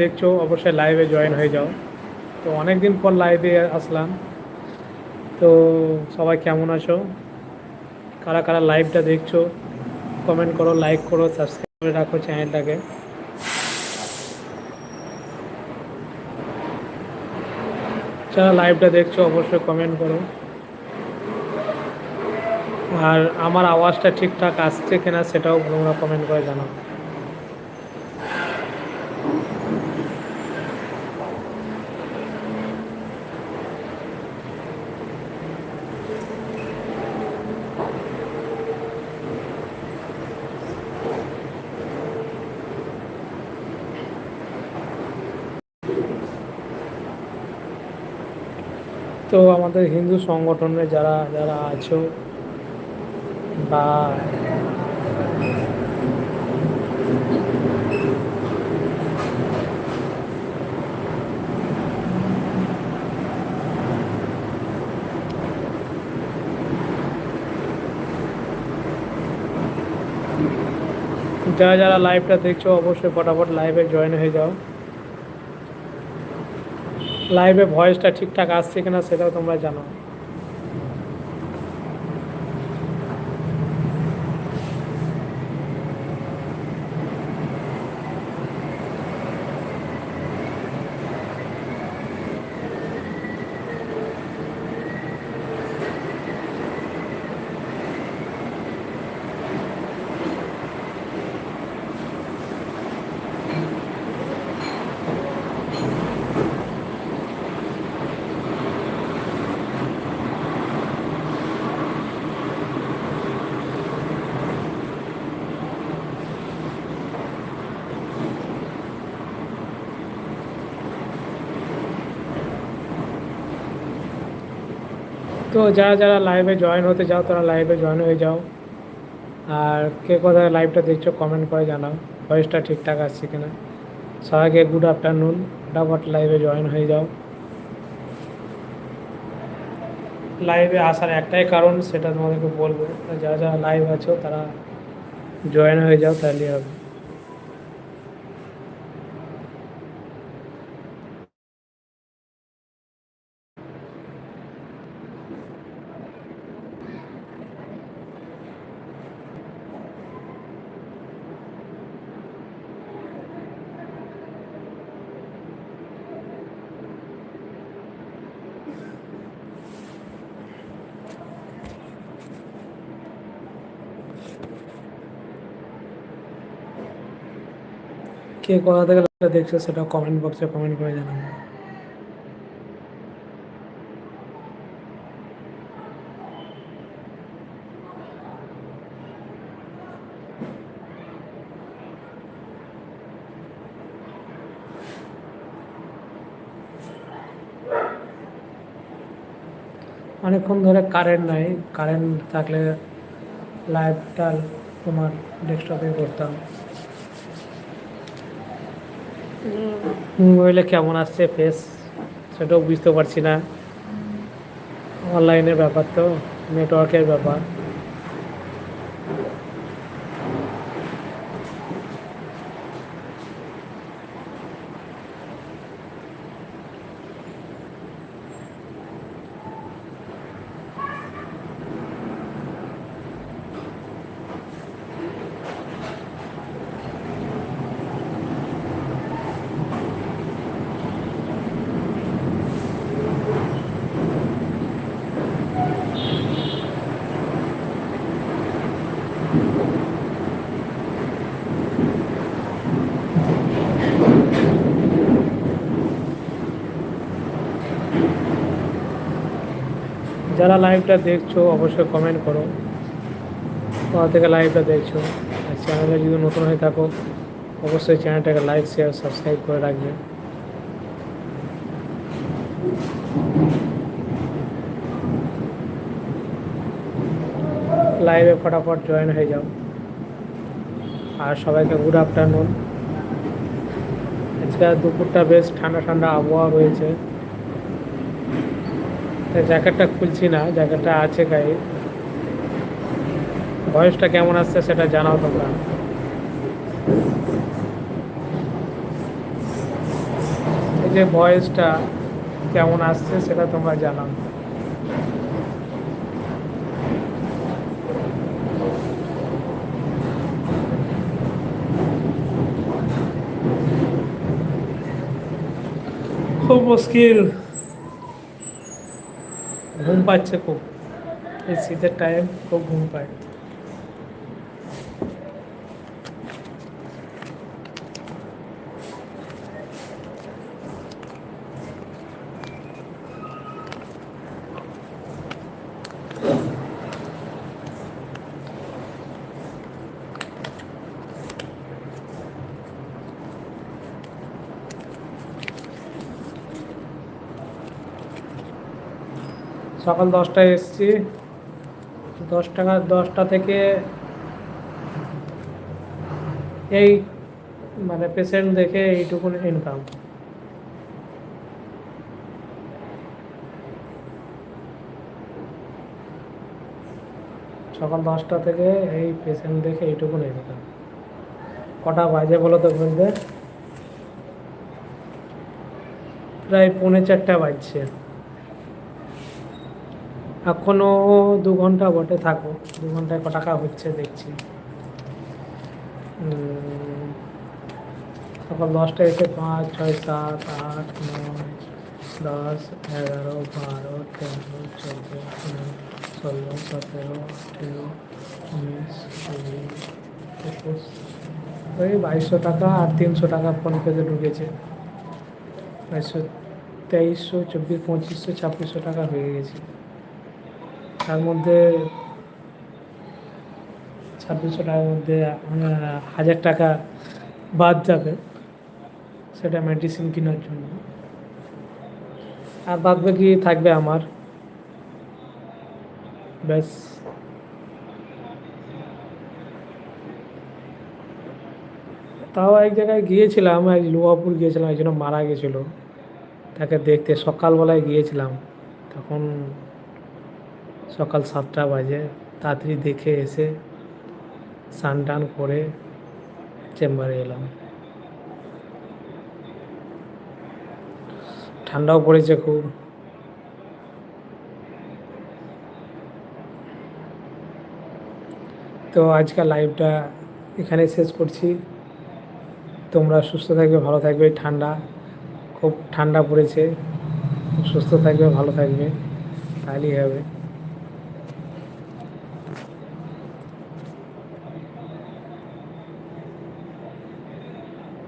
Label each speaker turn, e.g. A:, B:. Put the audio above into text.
A: দেখছ, অবশ্যই লাইভে জয়েন হয়ে যাও। তো অনেক দিন পর লাইভে আসলাম। তো সবাই কেমন আছো? কারা কারা লাইভটা দেখছ কমেন্ট করো লাইক করো সাবস্ক্রাইব করে রাখো চ্যানেলটাকে যারা লাইভটা দেখছ, অবশ্যই কমেন্ট করো। আর আমার আওয়াজটা ঠিকঠাক আসছে কিনা, সেটাও তোমরা কমেন্ট করে জানাও। তো আমাদের হিন্দু সংগঠনে যারা যারা আছো বা যারা যারা লাইভটা দেখছ, অবশ্যই ফটাফট লাইভে জয়েন হয়ে যাও। লাইভে ভয়েসটা ঠিকঠাক আসছে কিনা সেটাও তোমরা জানো। তো যারা যারা লাইভে জয়েন হতে চাও, তারা লাইভে জয়েন হয়ে যাও। আর কে কোথায় লাইভটা দেখছ কমেন্ট করে জানাও। ভয়েসটা ঠিকঠাক আসছে কিনা। সবাইকে গুড আফটারনুন ফটাফট লাইভে জয়েন হয়ে যাও। লাইভে আসার একটাই কারণ, সেটা তোমাদেরকে বলব। যারা যারা লাইভ আছো, তারা জয়েন হয়ে যাও তাহলে হবে। কে কোথা থেকে দেখছ সেটা কমেন্ট বক্সে কমেন্ট করে জানাব। অনেকক্ষণ ধরে কারেন্ট নাই কারেন্ট থাকলে লাইভটা তোমার ডেস্কটপে করতাম। মোবাইলে কেমন আসছে ফেস সেটাও বুঝতে পারছি না। অনলাইনের ব্যাপার তো নেটওয়ার্কের ব্যাপার। যারা লাইভটা দেখছ, অবশ্যই কমেন্ট করো। কোথা থেকে লাইভটা দেখছ, আর চ্যানেলে যদি নতুন হয়ে থাকো, অবশ্যই চ্যানেলটাকে লাইক শেয়ার সাবস্ক্রাইব করে রাখবে। লাইভে ফটাফট জয়েন হয়ে যাও। আর সবাইকে গুড আফটারনুন আজকে দুপুরটা বেশ ঠান্ডা ঠান্ডা আবহাওয়া রয়েছে। জ্যাকেটটা খুলছি না, জ্যাকেটটা আছে গায়ে। ভয়েসটা কেমন আসছে সেটা জানাও তোমরা। এই যে ভয়েসটা কেমন আসছে সেটা তোমরা জানাও। খুব মুশকিল। ঘুম পাচ্ছে খুব এই শীতের টাইম খুব ঘুম পায় সকাল দশটায় এসছি। দশ টাকা দশটা থেকে এই মানে পেশেন্ট দেখে এইটুকু ইনকাম সকাল দশটা থেকে এই পেশেন্ট দেখে এইটুকু ইনকাম কটা বাজে বলো তো বলতে প্রায় পৌনে চারটা বাজছে। এখনও দু ঘণ্টা বটে থাকো দু ঘন্টায় ক টাকা হচ্ছে দেখছি। সকাল দশটায় এসে পাঁচ, ছয়, সাত, আট, নয়, দশ, এগারো, বারো, তেরো, চোদ্দ ষোলো, সতেরো, আঠেরো, উনিশ, কুড়ি, একুশ, ওই বাইশশো টাকা আর তিনশো টাকা ফোনপেতে ঢুকেছে। বাইশশো, তেইশশো, চব্বিশ, পঁচিশশো, ছাব্বিশশো টাকা হয়ে গেছে। তার মধ্যে ছাব্বিশশো টাকার মধ্যে হাজার টাকা বাদ যাবে সেটা মেডিসিন কেনার জন্য। আর বাদ বাকি থাকবে আমার। ব্যাস। তাও এক জায়গায় গিয়েছিলাম, এক লোহাপুর গিয়েছিলাম একজন মারা গেছিল। তাকে দেখতে সকালবেলায় গিয়েছিলাম। তখন সকাল সাতটা বাজে, তাড়াতাড়ি দেখে এসে স্নান টান করে চেম্বারে এলাম। ঠান্ডাও পড়েছে খুব। তো আজকাল লাইভটা এখানে শেষ করছি। তোমরা সুস্থ থাকবে, ভালো থাকবে, ঠান্ডা, খুব ঠান্ডা পড়েছে। সুস্থ থাকবে, ভালো থাকবে, তাহলেই হবে।